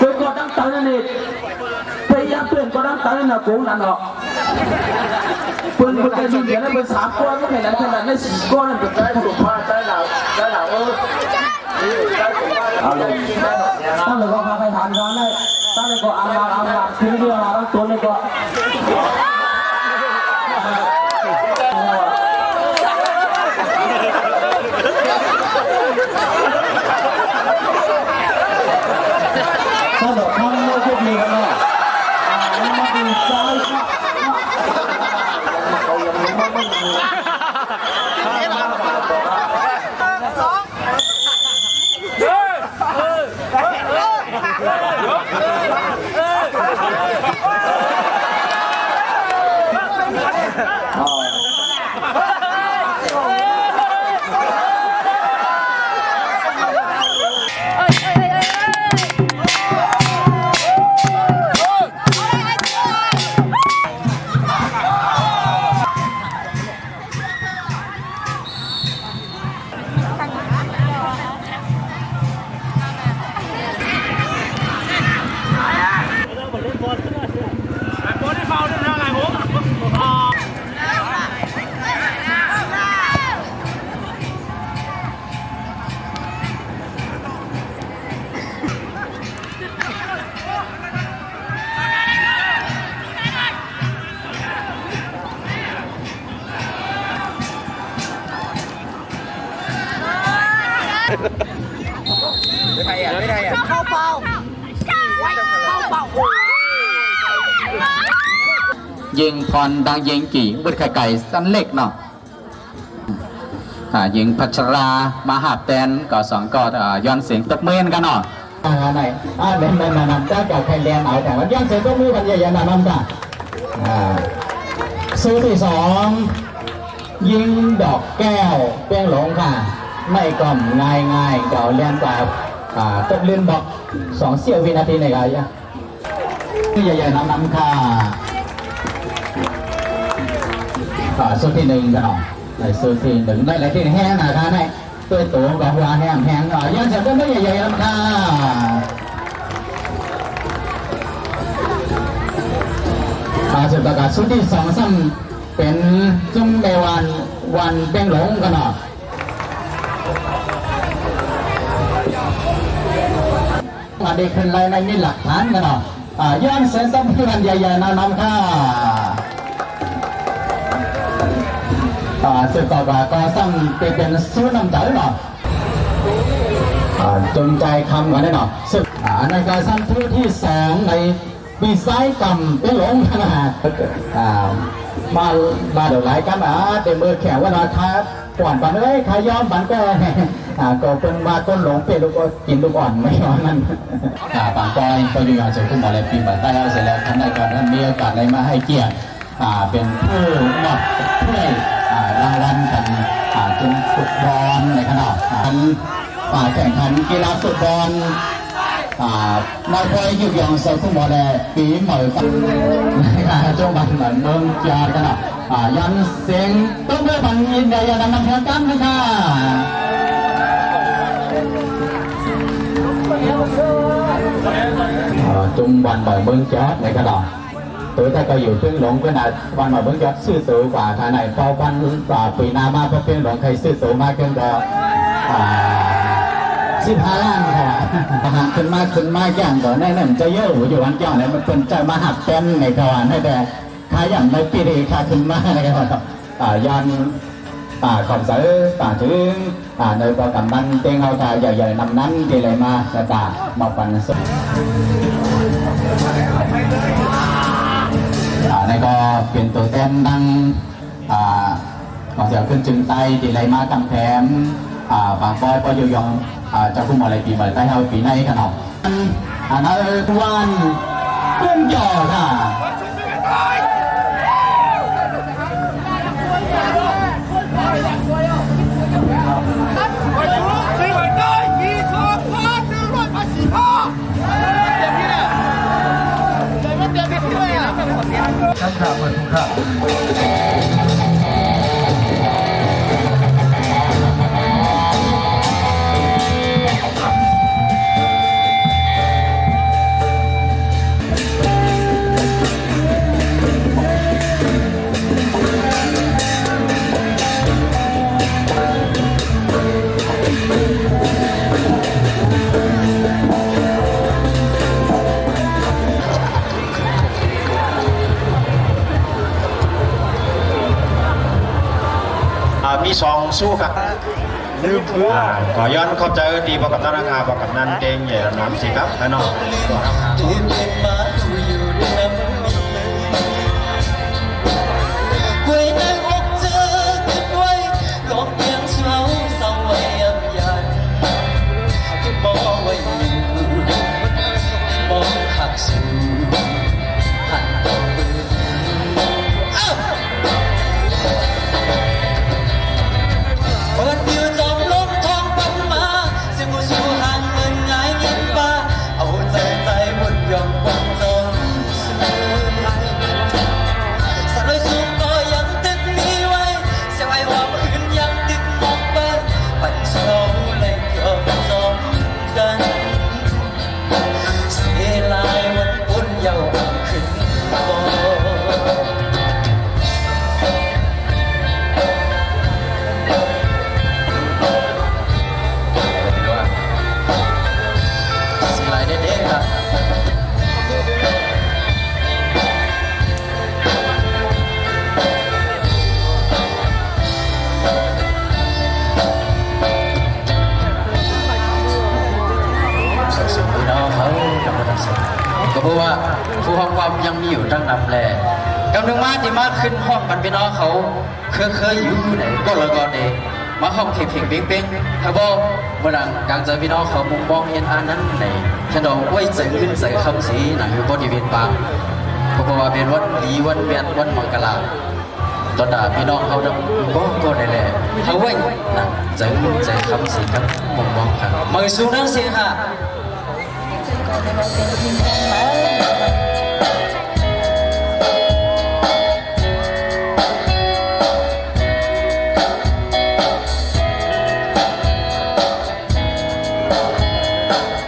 tôi có đăng tải này bây giờ tuyển có đăng tải là cũng là nó เพิ่นเพิ่นก็ยิงเดี๋ยวนั้นเพิ่นสามก้อนก็ไม่นั้นขนาดนั้นสี่ก้อนนั่นเป็นได้สุภาพได้ห ยิงพรดังยิงกี่บุตรไข่ไก่สั้นเล็กเนาะอ่ายิงพัชรามาหาบแตนก็สองก็อ่าย้อนเสียงตบมือกันเนาะอ่าไหนอ่าเด่นเด่นนั่นจ้าจากไทยแลนด์เอาแต่ว่ายังเสร็จก็มือกันใหญ่ๆนั่นนั่นจ้ะอ่าซื้อที่สองยิงดอกแก้วเป้งหลงค่ะ ไม่ก่อมง่ายง่ายๆเก่าเลียนกว่าอ่าตบเล่นบอก สองเสี้ยววินาทีในการยะใหญ่ๆนั่นนั่นค่ะอ่าซื้อที่หนึ่งกันเนาะในซื้อที่หนึ่งได้หลายที่แห้งนะคะในตัวตัวกับหัวแห้งแห้งๆอะยังเสร็จก็ไม่ใหญ่ๆนั่นค่ะอาสุดประกาศสุดที่สองซ้ำเป็นจุ้งในวันวันเป้งหลงกันเนาะ มาเด็กขึ้นไรในมีหลักฐานกันเนาะย้อนเส้นซ้ำเพื่อนใหญ่ๆนะน้องค่ะสุดต่อมาก็ซ้ำเป็นเป็นสู้น้ำใจเนาะจงใจคำกันได้หน่อยซึ่งอ่าในการสร้างผู้ที่สองในปีไซกรรมเป็นหลงนะฮะมามาเดี๋ยวหลายกันอะเดี๋ยวมือแขวว่าราคาก่อนปันเอ้ยขายย้อมปันก็ อ่าก็เป็นมาต้นหลงเป็นลูกกินลูกอ่อนไม่ย้อนนั่นอ่าปางกอยก็อยู่งานเสร็จคุณหมอเลยปีบัตรใต้เอาเสร็จแล้วท่านได้ก่อนนั้นมีโอกาสอะไรมาให้เกียรติอ่าเป็นผู้มอบถ้วยอ่ารางวัลกันอ่าจนฟุตบอลในขณะอ่านอ่าแข่งขันกีฬาฟุตบอลอ่ามาคอยยุยองเซอร์ฟุตบอลแลปีใหม่กันอ่าจงบันเหมือนเมืองจากันอะอ่ายันเสียงต้องเมื่อบันยินใดยันนำแข่งกันนะคะอ่าจงบันเหมือนเมืองจาในกระ ดาษตัวถ้าก็อยู่เพิ่งหลงก็น่าวันมาเพิ่งจะซื้อสูงกว่าทางไหนพอวันกว่าปีนามาเพราะเพิ่งหลงใครซื้อสูงมากขึ้นก็อ่าสิบห้าล้านค่ะหากขึ้นมากขึ้นมากอย่างก่อนแน่นอนจะเยอะอยู่วันก่อนแล้วมันเป็นใจมาหักเต้นในกระวานให้แต่ค่าอย่างในปีนี้ค่าขึ้นมากในะครับอ่ายันป่าขอบเสือป่าถึงป่าในประกำมันเต็งเอาตาใหญ่ๆนำนั้นที่ไรมาจะตามาปันสุด นตัวแทนดังอ่าของเสียขึ้นจึงไตตีไรมากำแพมอาบางปอยปอยยองอาเจะคุ้มอะไรปีใหม่ใต้เฮาปีในขนมอันนั้นวันกุ้งจ่อค่ะ ครับครับขอบคุณครั มีสองสู้ครับลืมพื่อขอย้อนเข้าใจดีประกับนันราคาประกับนันเกงใหญ่น้ำสิครับแน่นอน คืเคยอยู่ในก็ละก่อนเองมาห้องเพ่งๆเป้งเถ้าบอกเมื่อหลังการเจอพี่น้องเขามุมมองเห็นอันนั้นในฉันดอกไว้เจขึ้นใส่คำสีหนังอยู่บนทีเวีนปางเพรว่าเป็นวันดีวันเวียนวันมังกราตอนนั้นพี่น้องเขาดำก็ก็ได้แหละเขาไว้หนังใจขึ้นใจคำสีครับมุมมองครับมือสูงนั่งเสียค่ะ 감사합니다.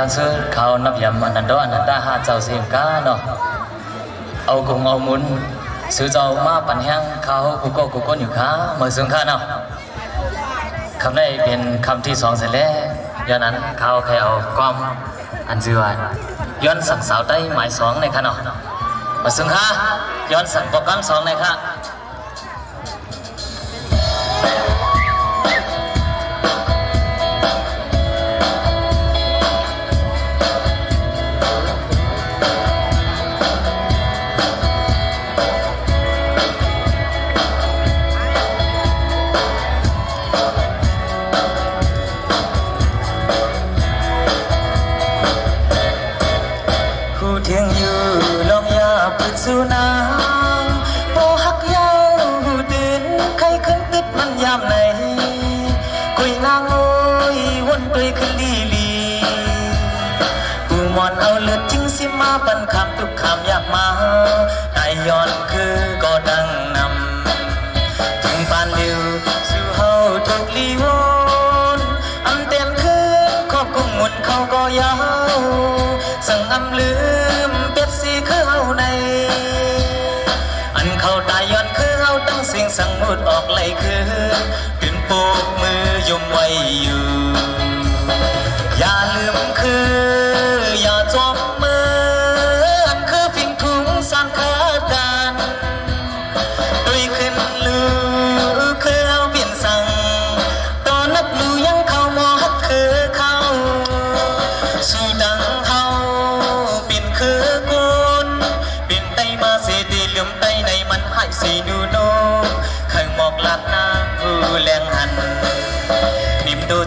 นนั้นซื้อเขานับยำอันนั้นดออันนั้นตาหาเจ้าเสียงกาเนาะเอาคงเอามุนซื้อเจ้ามาปั่นแห้งเขากูก็กูก็อยู่ค้ามือซึ่งข้าเนาะคำได้เป็นคำที่สองเสร็จแล้วย้อนนั้นเขาแค่เอาความอันเจือย้อนสั่งสาวใต้หมายสองในค่ะเนาะมาซึ่งข้าย้อนสั่งโปรแกรมสองในค่ะ สูนางโปหักยาวหูตินใครขึ้นติดมันยามไหนกุยนางโอยวนตุยขึ้นลีลีกูมอนเอาเลือดทิ้งสิมาปันคำทุกคำอยากมาได้ย้อนคือก็ดังนำถึงปานเดียวสู่เฮาถูกลีวอนอันเตียนคืนขอบกุ้งมุนเขาก็ยาวสั่งอำลืมเป็ดสี คือเฮาใน อันเขาตายย้อนคือเฮาตั้งเสียงสั่งมุดออกไหลคือขึ้นโปกมือยมไว้อยู่ อย่าลืม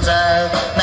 นิ่